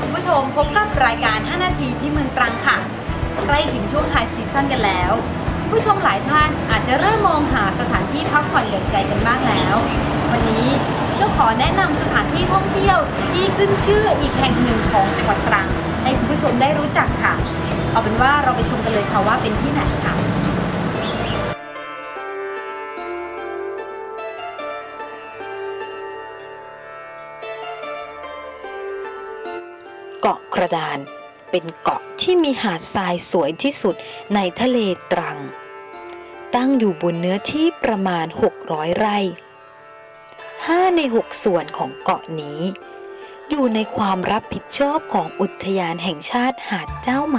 คุณผู้ชมพบกับรายการห้านาทีที่เมืองตรังค่ะ ใกล้ถึงช่วงไฮซีซั่นกันแล้ว ผู้ชมหลายท่านอาจจะเริ่มมองหาสถานที่พักผ่อนหย่อนใจกันบ้างแล้ว วันนี้เจ้าขอแนะนำสถานที่ท่องเที่ยวที่ขึ้นชื่ออีกแห่งหนึ่งของจังหวัดตรัง ให้คุณผู้ชมได้รู้จักค่ะ เอาเป็นว่าเราไปชมกันเลยค่ะว่าเป็นที่ไหนค่ะาะกระดาน เป็นเกาะที่มีหาดทรายสวยที่สุดในทะเลตรัง ตั้งอยู่บนเนื้อที่ประมาณ 600 ไร่5ใน6ส่วนของเกาะนี้ อยู่ในความรับผิดชอบของอุทยานแห่งชาติหาดเจ้าไหม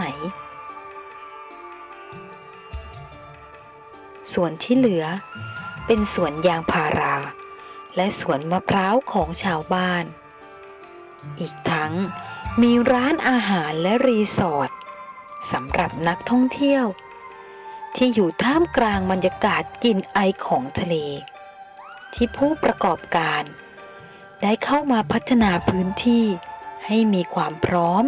ส่วนที่เหลือ เป็นสวนยางพารา และสวนมะพร้าวของชาวบ้าน อีกทั้งมีร้านอาหารและรีสอร์ทสำหรับนักท่องเที่ยว ที่อยู่ท่ามกลางบรรยากาศกลิ่นไอของทะเล ที่ผู้ประกอบการ ได้เข้ามาพัฒนาพื้นที่ให้มีความพร้อม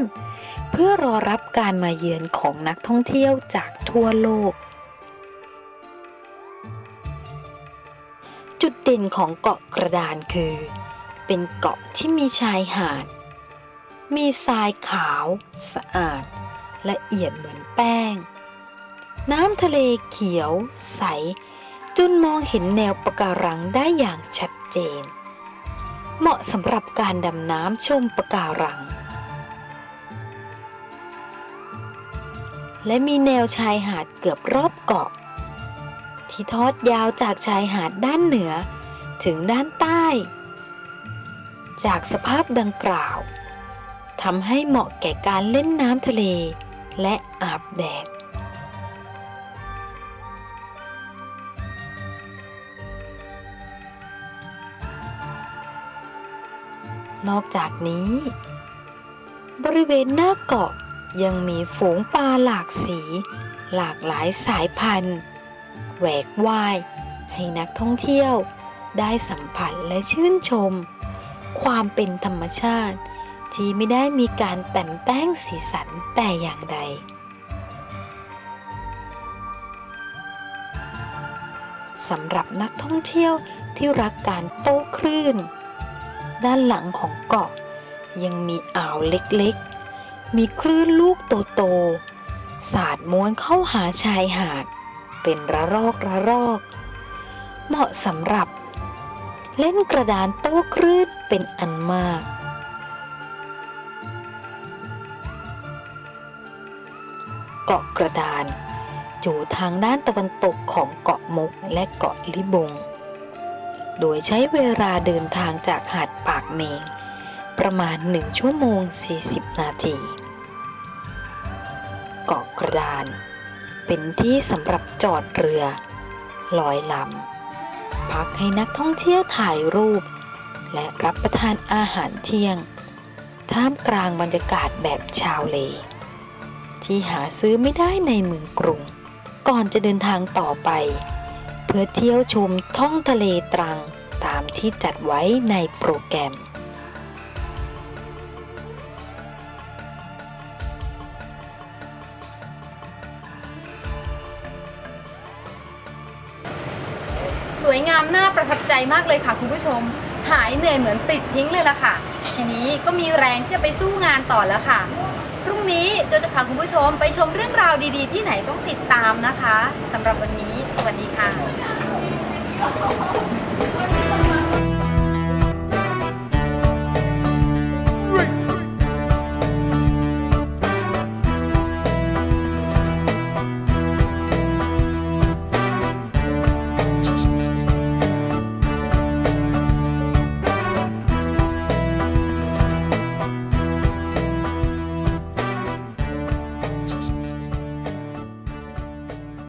เพื่อรอรับการมาเยือนของนักท่องเที่ยวจากทั่วโลก จุดเด่นของเกาะกระดานคือ เป็นเกาะที่มีชายหาด มีทรายขาวสะอาด ละเอียดเหมือนแป้ง น้ำทะเลเขียว ใส จนมองเห็นแนวปะการังได้อย่างชัดเจน เหมาะสำหรับการดำน้ำชมปะการัง และมีแนวชายหาดเกือบรอบเกาะ ที่ทอดยาวจากชายหาดด้านเหนือ ถึงด้านใต้ จากสภาพดังกล่าวทำให้เหมาะแก่การเล่นน้ำทะเล และอาบแดด นอกจากนี้ บริเวณหน้าเกาะยังมีฝูงปลาหลากสี หลากหลายสายพันธุ์แหวกว่าย ให้นักท่องเที่ยวได้สัมผัสและชื่นชม ความเป็นธรรมชาติ ที่ไม่ได้มีการแต่งแต้งสีสันแต่อย่างใด สำหรับนักท่องเที่ยวที่รักการโต้คลื่น ด้านหลังของเกาะ ยังมีอ่าวเล็กๆ มีคลื่นลูกโตๆสาดม้วนเข้าหาชายหาด เป็นระรอกระรอก เหมาะสำหรับ เล่นกระดานโต้คลื่นเป็นอันมาก เกาะกระดานอยู่ทางด้านตะวันตกของเกาะมุกและเกาะลิบง โดยใช้เวลาเดินทางจากหาดปากเมง ประมาณ 1 ชั่วโมง 40 นาที เกาะกระดาน เป็นที่สำหรับจอดเรือลอยลำ พักให้นักท่องเที่ยวถ่ายรูป และรับประทานอาหารเที่ยง ท่ามกลางบรรยากาศแบบชาวเล ที่หาซื้อไม่ได้ในเมืองกรุง ก่อนจะเดินทางต่อไป เพื่อเที่ยวชมท่องทะเลตรังตามที่จัดไว้ในโปรแกรม สวยงามน่าประทับใจมากเลยค่ะคุณผู้ชม หายเหนื่อยเหมือนติดทิ้งเลยล่ะค่ะ ทีนี้ก็มีแรงที่จะไปสู้งานต่อแล้วค่ะ พรุ่งนี้โจจะพาคุณผู้ชมไปชมเรื่องราวดีๆ ที่ไหนต้องติดตามนะคะสำหรับวันนี้ สวัสดีค่ะ